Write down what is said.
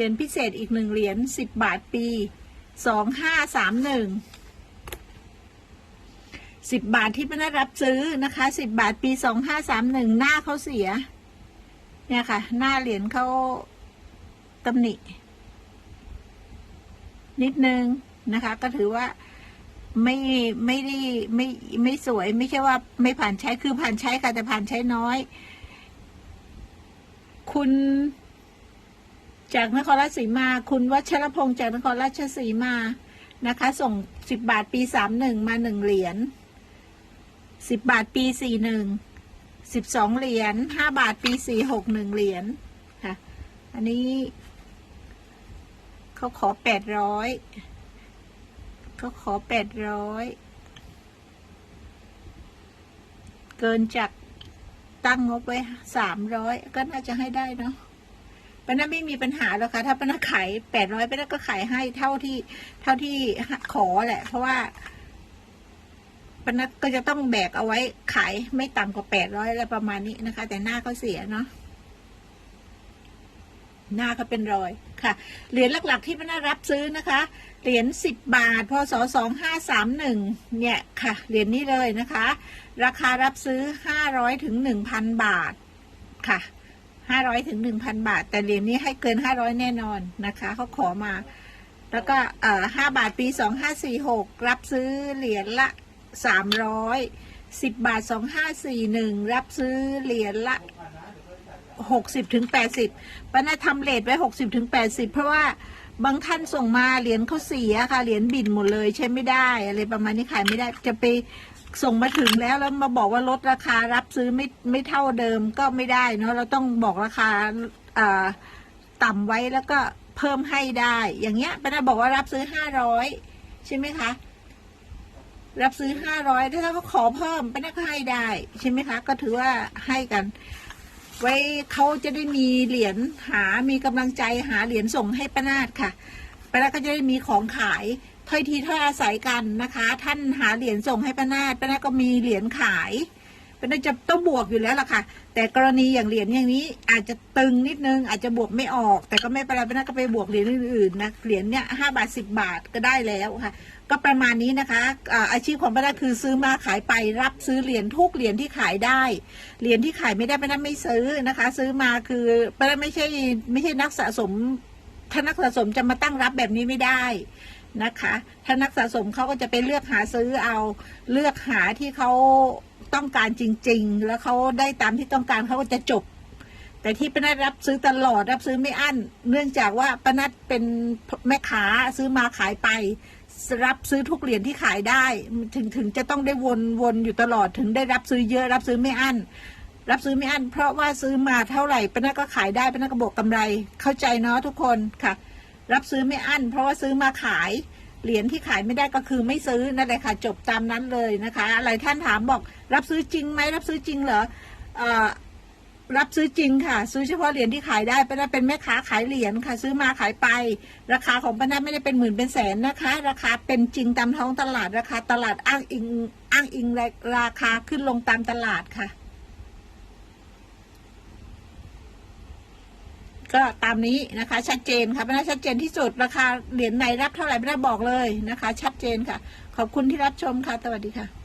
เหรียญพิเศษอีกหนึ่งเหรียญสิบบาทปีสองห้าสามหนึ่งสิบบาทที่ไม่ได้รับซื้อนะคะสิบบาทปีสองห้าสามหนึ่งหน้าเขาเสีย เนี่ยค่ะ หน้าเหรียญเขาตำหนิ นิดนึงนะคะ ก็ถือว่าไม่ไม่ได้ไม่ไม่สวย ไม่ใช่ว่าไม่ผ่านใช้คือผ่านใช้ค่ะแต่ผ่านใช้น้อย คุณ จากนครราชสีมา คุณวัชรพงศ์จากนครราชสีมานะคะ ส่งสิบบาทปีสามหนึ่งมาหนึ่งเหรียญสิบบาทปีสี่หนึ่งสิบสองเหรียญห้าบาทปีสี่หกหนึ่งเหรียญค่ะ อันนี้เขาขอแปดร้อยเขาขอแปดร้อยเกินจากตั้งงบไว้สามร้อยก็น่าจะให้ได้เนาะ ป้านาไม่มีปัญหาหรอกค่ะถ้าป้านาขายแปดร้อยป้านาก็ขายให้เท่าที่ เท่าที่ขอแหละ เพราะว่าป้านาก็จะต้องแบกเอาไว้ขายไม่ต่ำกว่าแปดร้อยอะไรประมาณนี้นะคะ แต่หน้าเขาเสียเนาะหน้าเขาเป็นรอยค่ะ เหรียญหลักๆที่ป้านารับซื้อนะคะ เหรียญสิบบาทพศสองห้าสามหนึ่งเนี่ยค่ะ เหรียญนี้เลยนะคะ ราคารับซื้อห้าร้อยถึงหนึ่งพันบาทค่ะ ห้าร้อยถึงหนึ่งพันบาท แต่เหรียญนี้ให้เกินห้าร้อยแน่นอนนะคะเขาขอมา แล้วก็เอ่อห้าบาทปีสองห้าสี่หกรับซื้อเหรียญละสามร้อยสิบบาทสองห้าสี่หนึ่งรับซื้อเหรียญละหกสิบถึงแปดสิบป้าน่าทำเลทไว้หกสิบถึงแปดสิบเพราะว่า บางท่านส่งมาเหรียญเขาเสียค่ะ เหรียญบินหมดเลยใช้ไม่ได้ อะไรประมาณนี้ขายไม่ได้จะไปส่งมาถึงแล้วแล้วมาบอกว่าลดราคารับซื้อไม่ไม่เท่าเดิมก็ไม่ได้เนาะเราต้องบอกราคาอ่าต่ำไว้แล้วก็เพิ่มให้ได้ อย่างเงี้ยป้านาบอกว่ารับซื้อห้าร้อยใช่ไหมคะรับซื้อห้าร้อยถ้าเขาขอเพิ่มป้านาก็ให้ได้ใช่ไหมคะ ก็ถือว่าให้กัน ไว้เขาจะได้มีเหรียญหา มีกำลังใจหาเหรียญส่งให้ป้านาดค่ะป้านาดก็จะได้มีของขายถ้อยทีถ้อยอาศัยกันนะคะ ท่านหาเหรียญส่งให้ป้านาดป้านาดก็มีเหรียญขาย ป้านาดจะต้องบวกอยู่แล้วล่ะค่ะ แต่กรณีอย่างเหรียญอย่างนี้อาจจะตึงนิดนึงอาจจะบวกไม่ออก แต่ก็ไม่เป็นไรป้านาดก็ไปบวกเหรียญอื่นๆนะเหรียญเนี้ยห้าบาทสิบบาทก็ได้แล้วค่ะ ก็ประมาณนี้นะคะอาชีพของป้านาดคือซื้อมาขายไปรับซื้อเหรียญทุกเหรียญที่ขายได้เหรียญที่ขายไม่ได้ป้านาดไม่ซื้อนะคะ ซื้อมาคือป้านาไม่ใช่ไม่ใช่นักสะสมถ้านักสะสมจะมาตั้งรับแบบนี้ไม่ได้นะคะ ถ้านักสะสมเขาก็จะไปเลือกหาซื้อเอา เลือกหาที่เขา ต้องการจริง ๆ แล้วเขาได้ตามที่ต้องการเขาก็จะจบ แต่ที่ป้านัดรับซื้อตลอดรับซื้อไม่อั้น เนื่องจากว่าป้านัดเป็นแม่ค้าซื้อมาขายไป รับซื้อทุกเหรียญที่ขายได้ถึงถึงจะต้องได้วนวนอยู่ตลอดถึงได้รับซื้อเยอะรับซื้อไม่อั้นรับซื้อไม่อั้นเพราะว่าซื้อมาเท่าไหร่ป้านัดก็ขายได้ป้านัดก็บวกกำไรเข้าใจเนาะทุกคนค่ะ รับซื้อไม่อั้นเพราะว่าซื้อมาขาย เหรียญที่ขายไม่ได้ก็คือไม่ซื้อนั่นแหละค่ะจบตามนั้นเลยนะคะอะไรท่านถามบอก รับซื้อจริงไหมรับซื้อจริงเหรอเอ่อรับซื้อจริงค่ะ ซื้อเฉพาะเหรียญที่ขายได้ป้านัดเป็นแม่ค้าขายเหรียญค่ะ ซื้อมาขายไป ราคาของป้านัดไม่ได้เป็นหมื่นเป็นแสนนะคะ ราคาเป็นจริงตามท้องตลาดราคาตลาดอ้างอิงอ้างอิงราคาขึ้นลงตามตลาดค่ะ ก็ตามนี้นะคะ ชัดเจนค่ะไม่น่าชัดเจนที่สุดราคาเหรียญไหนรับเท่าไหร่ไม่ได้บอกเลยนะคะ ชัดเจนค่ะ ขอบคุณที่รับชมค่ะ สวัสดีค่ะ